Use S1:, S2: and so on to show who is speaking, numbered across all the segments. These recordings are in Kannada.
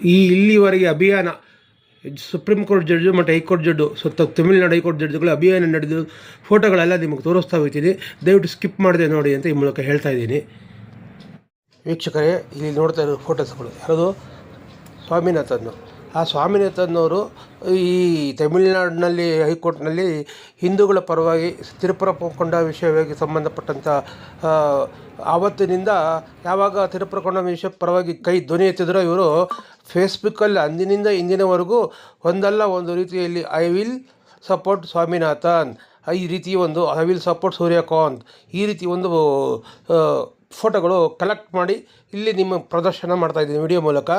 S1: ಈ ಇಲ್ಲಿವರೆಗೆ ಅಭಿಯಾನ ಸುಪ್ರೀಂ ಕೋರ್ಟ್ ಜಡ್ಜು ಮತ್ತು ಹೈಕೋರ್ಟ್ ಜಡ್ಡು ಸುತ್ತ ತಮಿಳುನಾಡು ಹೈಕೋರ್ಟ್ ಜಡ್ಜುಗಳು ಅಭಿಯಾನ ನಡೆದು ಫೋಟೋಗಳೆಲ್ಲ ನಿಮಗೆ ತೋರಿಸ್ತಾ ಹೋಗ್ತೀನಿ ದಯವಿಟ್ಟು ಸ್ಕಿಪ್ ಮಾಡಿದೆ ನೋಡಿ ಅಂತ ಈ ಮೂಲಕ ಹೇಳ್ತಾ ಇದ್ದೀನಿ. ವೀಕ್ಷಕರೇ, ಇಲ್ಲಿ ನೋಡ್ತಾ ಇರೋ ಫೋಟೋಸ್ಗಳು ಯಾವುದು ಸ್ವಾಮಿನಾಥನ್ ಆ ಸ್ವಾಮಿನಾಥನ್ನವರು ಈ ತಮಿಳುನಾಡಿನಲ್ಲಿ, ಹೈಕೋರ್ಟ್ನಲ್ಲಿ ಹಿಂದೂಗಳ ಪರವಾಗಿ ತಿರುಪುರ ಕೊಂಡ ವಿಷಯವಾಗಿ ಸಂಬಂಧಪಟ್ಟಂಥ ಆವತ್ತಿನಿಂದ ಯಾವಾಗ ತಿರುಪುರ ಕೊಂಡ ವಿಷಯ ಪರವಾಗಿ ಕೈ ಧ್ವನಿ ಎತ್ತಿದ್ರೋ ಇವರು ಫೇಸ್ಬುಕ್ಕಲ್ಲಿ ಅಂದಿನಿಂದ ಇಂದಿನವರೆಗೂ ಒಂದಲ್ಲ ಒಂದು ರೀತಿಯಲ್ಲಿ ಐ ವಿಲ್ ಸಪೋರ್ಟ್ ಸ್ವಾಮಿನಾಥನ್ ಈ ರೀತಿ ಒಂದು ಐ ವಿಲ್ ಸಪೋರ್ಟ್ ಸೂರ್ಯಕಾಂತ್ ಈ ರೀತಿ ಒಂದು ಫೋಟೋಗಳು ಕಲೆಕ್ಟ್ ಮಾಡಿ ಇಲ್ಲಿ ನಿಮ್ಮ ಪ್ರದರ್ಶನ ಮಾಡ್ತಾಯಿದ್ದೀನಿ ವಿಡಿಯೋ ಮೂಲಕ.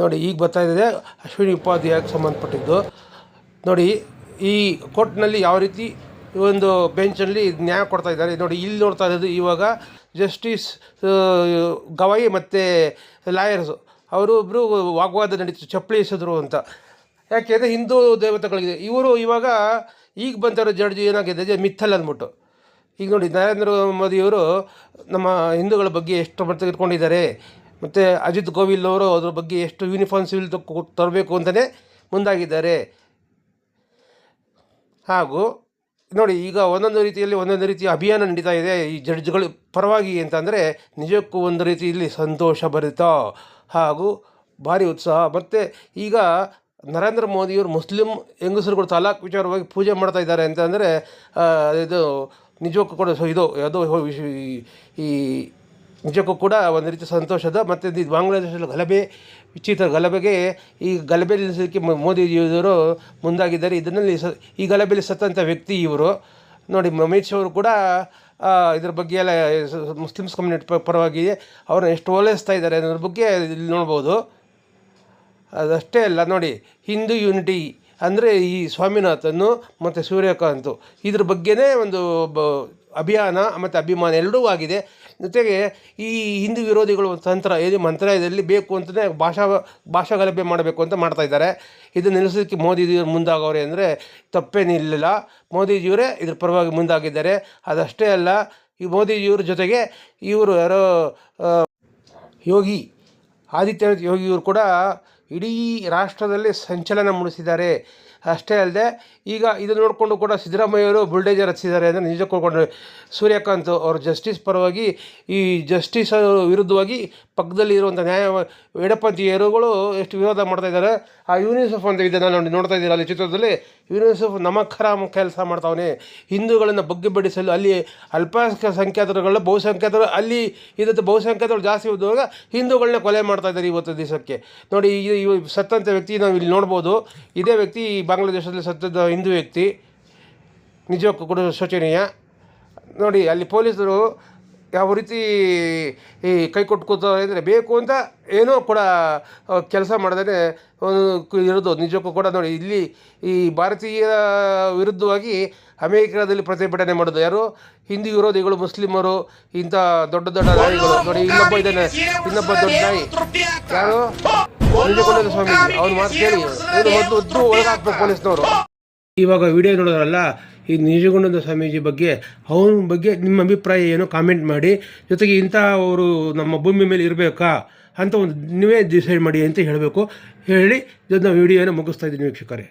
S1: ನೋಡಿ, ಈಗ ಬರ್ತಾ ಇದೆ ಅಶ್ವಿನಿ ಉಪಾಧ್ಯಾಯಕ್ಕೆ ಸಂಬಂಧಪಟ್ಟಿದ್ದು. ನೋಡಿ, ಈ ಕೋರ್ಟ್ನಲ್ಲಿ ಯಾವ ರೀತಿ ಒಂದು ಬೆಂಚಲ್ಲಿ ನ್ಯಾಯ ಕೊಡ್ತಾ ಇದ್ದಾರೆ. ನೋಡಿ, ಇಲ್ಲಿ ನೋಡ್ತಾ ಇರೋದು ಇವಾಗ ಜಸ್ಟಿಸ್ ಗವಾಯಿ ಮತ್ತು ಲಾಯರ್ಸು. ಅವರು ಒಬ್ಬರು ವಾಗ್ವಾದ ನಡೀತು, ಚಪ್ಪಲಿ ಎಸೆದ್ರು ಅಂತ. ಯಾಕೆಂದರೆ ಹಿಂದೂ ದೇವತೆಗಳಿಗೆ ಇವರು ಇವಾಗ ಈಗ ಬಂದಿರೋ ಜಡ್ಜಿ ಏನಾಗಿದೆ? ಮಿಥಲ್ ಅಂದ್ಬಿಟ್ಟು. ಈಗ ನೋಡಿ, ನರೇಂದ್ರ ಮೋದಿಯವರು ನಮ್ಮ ಹಿಂದೂಗಳ ಬಗ್ಗೆ ಎಷ್ಟು ಮಟ್ಟ ತೆಗೆದುಕೊಂಡಿದ್ದಾರೆ, ಮತ್ತು ಅಜಿತ್ ಗೋವಿಲ್ ಅವರು ಅದ್ರ ಬಗ್ಗೆ ಎಷ್ಟು ಯೂನಿಫಾರ್ಮ್ ಸಿವಿಲ್ ತರಬೇಕು ಅಂತಲೇ ಮುಂದಾಗಿದ್ದಾರೆ. ಹಾಗೂ ನೋಡಿ, ಈಗ ಒಂದೊಂದು ರೀತಿಯಲ್ಲಿ ಒಂದೊಂದು ರೀತಿಯ ಅಭಿಯಾನ ನಡೀತಾ ಇದೆ. ಈ ಜಡ್ಜ್ಗಳು ಪರವಾಗಿ ಅಂತಂದರೆ ನಿಜಕ್ಕೂ ಒಂದು ರೀತಿಯಲ್ಲಿ ಸಂತೋಷ ಭರಿತ ಹಾಗೂ ಭಾರಿ ಉತ್ಸಾಹ. ಮತ್ತು ಈಗ ನರೇಂದ್ರ ಮೋದಿಯವರು ಮುಸ್ಲಿಂ ಹೆಂಗಸರುಗಳು ತಲಾಖ್ ವಿಚಾರವಾಗಿ ಪೂಜೆ ಮಾಡ್ತಾ ಇದ್ದಾರೆ ಅಂತಂದರೆ ಇದು ನಿಜಕ್ಕೂ ಕೂಡ ಸೊ ಇದು ಯಾವುದೋ ಈ- ನಿಜಕ್ಕೂ ಕೂಡ ಒಂದು ರೀತಿ ಸಂತೋಷದ ಮತ್ತು ಬಾಂಗ್ಲಾದೇಶದಲ್ಲಿ ಗಲಭೆ, ವಿಚಿತ್ರ ಗಲಭೆಗೆ ಈ ಗಲಭೆ ನಿಲ್ಲಿಸೋದಕ್ಕೆ ಮೋದಿ ಮೋದಿಜಿಯವರು ಮುಂದಾಗಿದ್ದಾರೆ. ಇದರಲ್ಲಿ ಸ ಈ ಗಲಭೆಯಲ್ಲಿ ಸತ್ತಂಥ ವ್ಯಕ್ತಿ ಇವರು. ನೋಡಿ ಅಮಿತ್ ಅವರು ಕೂಡ ಇದ್ರ ಬಗ್ಗೆ ಎಲ್ಲ ಮುಸ್ಲಿಮ್ಸ್ ಕಮ್ಯುನಿಟಿ ಪರವಾಗಿ ಅವ್ರನ್ನ ಎಷ್ಟು ಓಲೈಸ್ತಾ ಇದ್ದಾರೆ ಅನ್ನೋದ್ರ ಬಗ್ಗೆ ಇಲ್ಲಿ ನೋಡ್ಬೋದು. ಅದಷ್ಟೇ ಅಲ್ಲ, ನೋಡಿ, ಹಿಂದೂ ಯೂನಿಟಿ ಅಂದರೆ ಈ ಸ್ವಾಮಿನಾಥನು ಮತ್ತು ಸೂರ್ಯಕಾಂತು. ಇದ್ರ ಬಗ್ಗೆನೇ ಒಂದು ಅಭಿಯಾನ ಮತ್ತು ಅಭಿಮಾನ ಎರಡೂ ಆಗಿದೆ. ಜೊತೆಗೆ ಈ ಹಿಂದೂ ವಿರೋಧಿಗಳು ಒಂದು ತಂತ್ರ, ಏನು ಮಂತ್ರಾಲಯದಲ್ಲಿ ಬೇಕು ಅಂತಲೇ ಭಾಷಾ ಭಾಷಾ ಗಲಭೆ ಮಾಡಬೇಕು ಅಂತ ಮಾಡ್ತಾ ಇದ್ದಾರೆ. ಇದನ್ನು ನಿಲ್ಲಿಸೋದಕ್ಕೆ ಮೋದಿಜಿಯವರು ಮುಂದಾಗವ್ರೆ ಅಂದರೆ ತಪ್ಪೇನಿಲ್ಲ ಮೋದಿಜಿಯವರೇ ಇದ್ರ ಪರವಾಗಿ ಮುಂದಾಗಿದ್ದಾರೆ. ಅದಷ್ಟೇ ಅಲ್ಲ, ಈ ಮೋದಿಜಿಯವ್ರ ಜೊತೆಗೆ ಇವರು ಯಾರೋ ಯೋಗಿ, ಆದಿತ್ಯನಾಥ್ ಯೋಗಿಯವರು ಕೂಡ ಇಡೀ ರಾಷ್ಟ್ರದಲ್ಲಿ ಸಂಚಲನ ಮೂಡಿಸಿದ್ದಾರೆ. ಅಷ್ಟೇ ಅಲ್ಲದೆ, ಈಗ ಇದು ನೋಡಿಕೊಂಡು ಕೂಡ ಸಿದ್ದರಾಮಯ್ಯವರು ಬುಲ್ಡೇಜರ್ ಹಚ್ಚಿದ್ದಾರೆ ಅಂದರೆ ನಿಜಕ್ಕೂ ಕೊಂಡು ಸೂರ್ಯಕಾಂತ್ ಅವರು ಜಸ್ಟಿಸ್ ಪರವಾಗಿ, ಈ ಜಸ್ಟಿಸ್ ವಿರುದ್ಧವಾಗಿ ಪಕ್ಕದಲ್ಲಿ ಇರುವಂಥ ನ್ಯಾಯ, ಎಡಪಂಥೀಯರುಗಳು ಎಷ್ಟು ವಿರೋಧ ಮಾಡ್ತಾ ಇದ್ದಾರೆ. ಆ ಯೂನಿಸೆಫ್ ಅಂತ ಇದೆ ನಾನು ನೋಡಿ ನೋಡ್ತಾ ಇದ್ದೀರಾ ಅಲ್ಲಿ ಚಿತ್ರದಲ್ಲಿ? ಯೂನಿಸೆಫ್ ನಮಖರಾಮ್ ಕೆಲಸ ಮಾಡ್ತಾವನೆ. ಹಿಂದೂಗಳನ್ನು ಬಗ್ಗಿ ಬಡಿಸಲು ಅಲ್ಲಿ ಅಲ್ಪಸಂಖ್ಯಾತರುಗಳು ಬಹುಸಂಖ್ಯಾತರು, ಅಲ್ಲಿ ಇದ್ದ ಬಹುಸಂಖ್ಯಾತರು ಜಾಸ್ತಿ ಇದ್ದಾಗ ಹಿಂದೂಗಳನ್ನ ಕೊಲೆ ಮಾಡ್ತಾ ಇದ್ದಾರೆ ಇವತ್ತು ದಿವಸಕ್ಕೆ. ನೋಡಿ, ಈ ಈ ಸತ್ತಂಥ ವ್ಯಕ್ತಿ ನಾವು ಇಲ್ಲಿ ನೋಡ್ಬೋದು. ಇದೇ ವ್ಯಕ್ತಿ ಬಾಂಗ್ಲಾದೇಶದಲ್ಲಿ ಸತ್ತದ ಹಿಂದೂ ವ್ಯಕ್ತಿ. ನಿಜಕ್ಕೂ ಕೂಡ ಶೋಚನೀಯ. ನೋಡಿ, ಅಲ್ಲಿ ಪೊಲೀಸರು ಯಾವ ರೀತಿ ಈ ಕೈ ಕೊಟ್ಟು ಕೂತಾರೆ ಅಂದರೆ ಬೇಕು ಅಂತ ಏನೋ ಕೂಡ ಕೆಲಸ ಮಾಡದೇ ಇರೋದು. ನಿಜಕ್ಕೂ ಕೂಡ ನೋಡಿ, ಇಲ್ಲಿ ಈ ಭಾರತೀಯ ವಿರುದ್ಧವಾಗಿ ಅಮೇರಿಕಾದಲ್ಲಿ ಪ್ರತಿಭಟನೆ ಮಾಡೋದು ಯಾರು? ಹಿಂದೂ ವಿರೋಧಿಗಳು, ಮುಸ್ಲಿಮರು, ಇಂಥ ದೊಡ್ಡ ದೊಡ್ಡ ನಾಯಿಗಳು. ನೋಡಿ, ಇನ್ನೊಬ್ಬ ಇದ್ದಾನೆ, ಇನ್ನೊಬ್ಬ ದೊಡ್ಡ ನಾಯಿ. ಯಾರು? ನಿಜಕೊಂಡ ಸ್ವಾಮೀಜಿ ಅವ್ರು ಮಾತು ಕೇಳಿ. ಒಂದು ಉದ್ದು ಒಳಗಾಕ್ಬೇಕು ಪೊಲೀಸ್ನವರು. ಇವಾಗ ವಿಡಿಯೋ ನೋಡೋದ್ರಲ್ಲ ಈ ನಿಜಗುಣದ ಸ್ವಾಮೀಜಿ ಬಗ್ಗೆ, ಅವನ ಬಗ್ಗೆ ನಿಮ್ಮ ಅಭಿಪ್ರಾಯ ಏನು ಕಾಮೆಂಟ್ ಮಾಡಿ. ಜೊತೆಗೆ ಇಂಥ ಅವರು ನಮ್ಮ ಭೂಮಿ ಮೇಲೆ ಇರಬೇಕಾ ಅಂತ ಒಂದು ನೀವೇ ಡಿಸೈಡ್ ಮಾಡಿ ಅಂತ ಹೇಳಬೇಕು. ಹೇಳಿ, ಇದನ್ನು ವಿಡಿಯೋನ ಮುಗಿಸ್ತಾ ಇದ್ದೀನಿ ವೀಕ್ಷಕರೇ.